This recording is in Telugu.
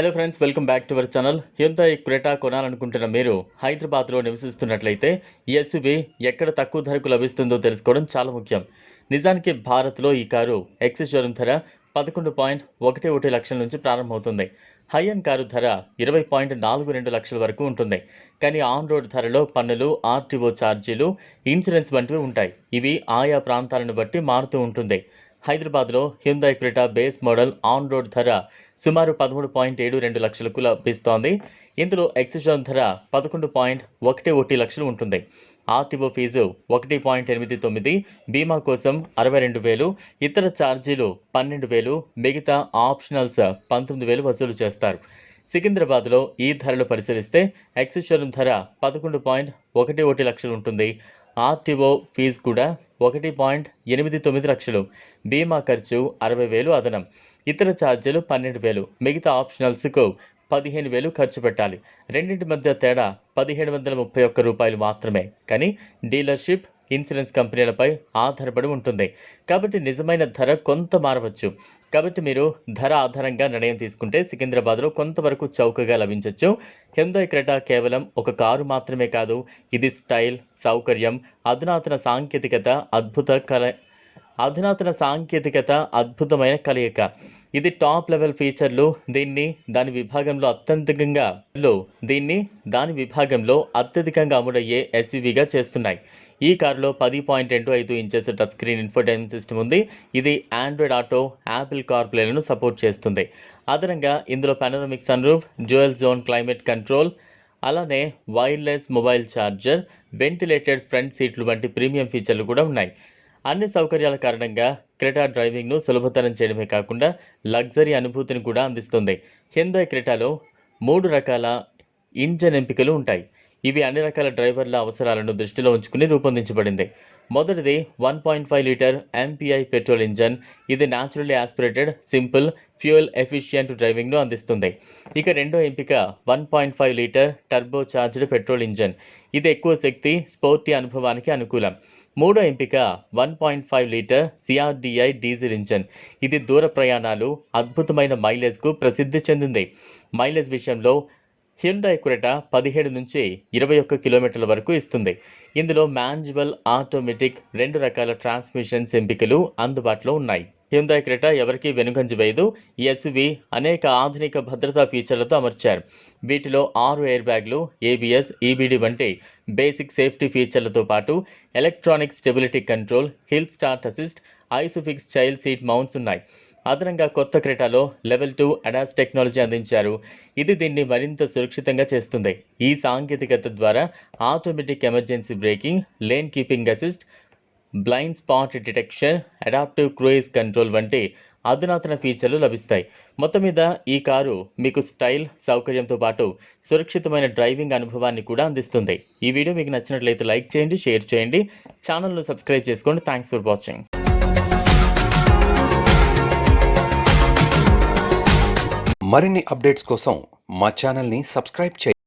Hello friends welcome back to our channel Hyundai Creta కొనాలనుకుంటున్న మీరు హైదరాబాద్లో నివసిస్తున్నట్లయితే ఎస్యువి ఎక్కడ తక్కువ ధరకు లభిస్తుందో తెలుసుకోవడం చాలా ముఖ్యం. నిజానికి భారత్లో ఈ కారు ఎక్స్ షోరూమ్ ధర పదకొండు పాయింట్ ఒకటి ఒకటి లక్షల నుంచి ప్రారంభమవుతుంది. హై అండ్ కారు ధర ఇరవై పాయింట్ నాలుగు రెండు లక్షల వరకు ఉంటుంది. కానీ ఆన్ రోడ్ ధరలో పన్నులు ఆర్టీఓ ఛార్జీలు ఇన్సూరెన్స్ వంటివి ఉంటాయి. ఇవి ఆయా ప్రాంతాలను బట్టి మారుతూ ఉంటుంది. హైదరాబాద్లో Hyundai Creta base model on road ధర సుమారు పదమూడు పాయింట్ ఏడు రెండు లక్షలకు లభిస్తోంది. ఇందులో ఎక్సిజన్ ధర పదకొండు పాయింట్ ఒకటి ఒకటి లక్షలు ఉంటుంది. ఆర్టీఓ ఫీజు ఒకటి పాయింట్ ఎనిమిది తొమ్మిది బీమా కోసం అరవై రెండు వేలు ఇతర ఛార్జీలు పన్నెండు వేలు మిగతా ఆప్షనల్స్ పంతొమ్మిది వేలు వసూలు చేస్తారు. సికింద్రాబాద్లో ఈ ధరలు పరిశీలిస్తే ఎక్సిషోరూమ్ ధర పదకొండు పాయింట్ ఒకటి ఒకటి లక్షలు ఉంటుంది. ఆర్టీఓ ఫీజు కూడా ఒకటి పాయింట్ ఎనిమిది తొమ్మిది లక్షలు. బీమా ఖర్చు అరవై వేలు అదనం. ఇతర ఛార్జీలు పన్నెండు వేలు. మిగతా ఆప్షనల్స్కు పదిహేను వేలు ఖర్చు పెట్టాలి. రెండింటి మధ్య తేడా పదిహేడు వందల ముప్పై ఒక్క రూపాయలు మాత్రమే. కానీ డీలర్షిప్ ఇన్సూరెన్స్ కంపెనీలపై ఆధారపడి ఉంటుంది. కాబట్టి నిజమైన ధర కొంత మారవచ్చు. కాబట్టి మీరు ధర ఆధారంగా నిర్ణయం తీసుకుంటే సికింద్రాబాద్లో కొంతవరకు చౌకగా లభించవచ్చు హ్యుందాయ్ క్రెటా కేవలం ఒక కారు మాత్రమే కాదు. ఇది స్టైల్ సౌకర్యం అధునాతన సాంకేతికత అద్భుత కల అధునాతన సాంకేతికత అద్భుతమైన కలయిక. ఇది టాప్ లెవెల్ ఫీచర్లు. దీన్ని దాని విభాగంలో అత్యధికంగా లో దీన్ని దాని విభాగంలో అత్యధికంగా అమ్ముడయ్యే ఎస్యూవీగా చేస్తున్నాయి. ఈ కారులో పది పాయింట్ రెండు ఐదు inches touch screen infotainment system ఉంది. ఇది ఆండ్రాయిడ్ ఆటో యాపిల్ కార్ప్లేలను సపోర్ట్ చేస్తుంది. అదనంగా ఇందులో panoramic sunroof dual zone climate control అలానే wireless mobile charger ventilated front సీట్లు వంటి ప్రీమియం ఫీచర్లు కూడా ఉన్నాయి. అన్ని సౌకర్యాల కారణంగా క్రెటా డ్రైవింగ్ను సులభతరం చేయడమే కాకుండా లగ్జరీ అనుభూతిని కూడా అందిస్తుంది. హిందాయ్ క్రెటాలో మూడు రకాల ఇంజన్ ఎంపికలు ఉంటాయి. ఇవి అన్ని రకాల డ్రైవర్ల అవసరాలను దృష్టిలో ఉంచుకుని రూపొందించబడింది. మొదటిది one point five litre MPI petrol engine. ఇది naturally aspirated simple fuel efficient డ్రైవింగ్ను అందిస్తుంది. ఇక రెండో ఎంపిక one point five litre turbo charged petrol engine. ఇది ఎక్కువ శక్తి స్పోర్టీ అనుభవానికి అనుకూలం. మూడో ఎంపిక one point five litre CRDi diesel engine. ఇది దూర ప్రయాణాలు అద్భుతమైన మైలేజ్కు ప్రసిద్ధి చెందింది. మైలేజ్ విషయంలో హ్యుండాయ్ కురెటా పదిహేడు నుంచి ఇరవై ఒక్క కిలోమీటర్ల వరకు ఇస్తుంది. ఇందులో మాన్యువల్ ఆటోమేటిక్ రెండు రకాల ట్రాన్స్మిషన్స్ ఎంపికలు అందుబాటులో ఉన్నాయి. హ్యుందాయ్ క్రెటా ఎవరికీ వెనుకంజ వేయదు. ఎస్వి అనేక ఆధునిక భద్రతా ఫీచర్లతో అమర్చారు. వీటిలో ఆరు ఎయిర్ బ్యాగ్లు ఏబిఎస్ ఈబీడీ వంటి బేసిక్ సేఫ్టీ ఫీచర్లతో పాటు electronic stability control hill start assist ISOFIX child seat mounts ఉన్నాయి. అదనంగా కొత్త క్రెటాలో లెవెల్ టూ అడాస్ టెక్నాలజీ అందించారు. ఇది దీన్ని మరింత సురక్షితంగా చేస్తుంది. ఈ సాంకేతికత ద్వారా automatic emergency braking lane keeping assist blind spot detection adaptive cruise control వంటి అధునాతన ఫీచర్లు లభిస్తాయి. మొత్తం మీద ఈ కారు మీకు స్టైల్ సౌకర్యంతో పాటు సురక్షితమైన డ్రైవింగ్ అనుభవాన్ని కూడా అందిస్తుంది. ఈ వీడియో మీకు నచ్చినట్లయితే లైక్ చేయండి షేర్ చేయండి. ఛానల్ను సబ్స్క్రైబ్ చేసుకోండి. Thanks for watching. మరిన్ని అప్డేట్స్ కోసం మా ఛానల్ని సబ్స్క్రైబ్ చేయండి.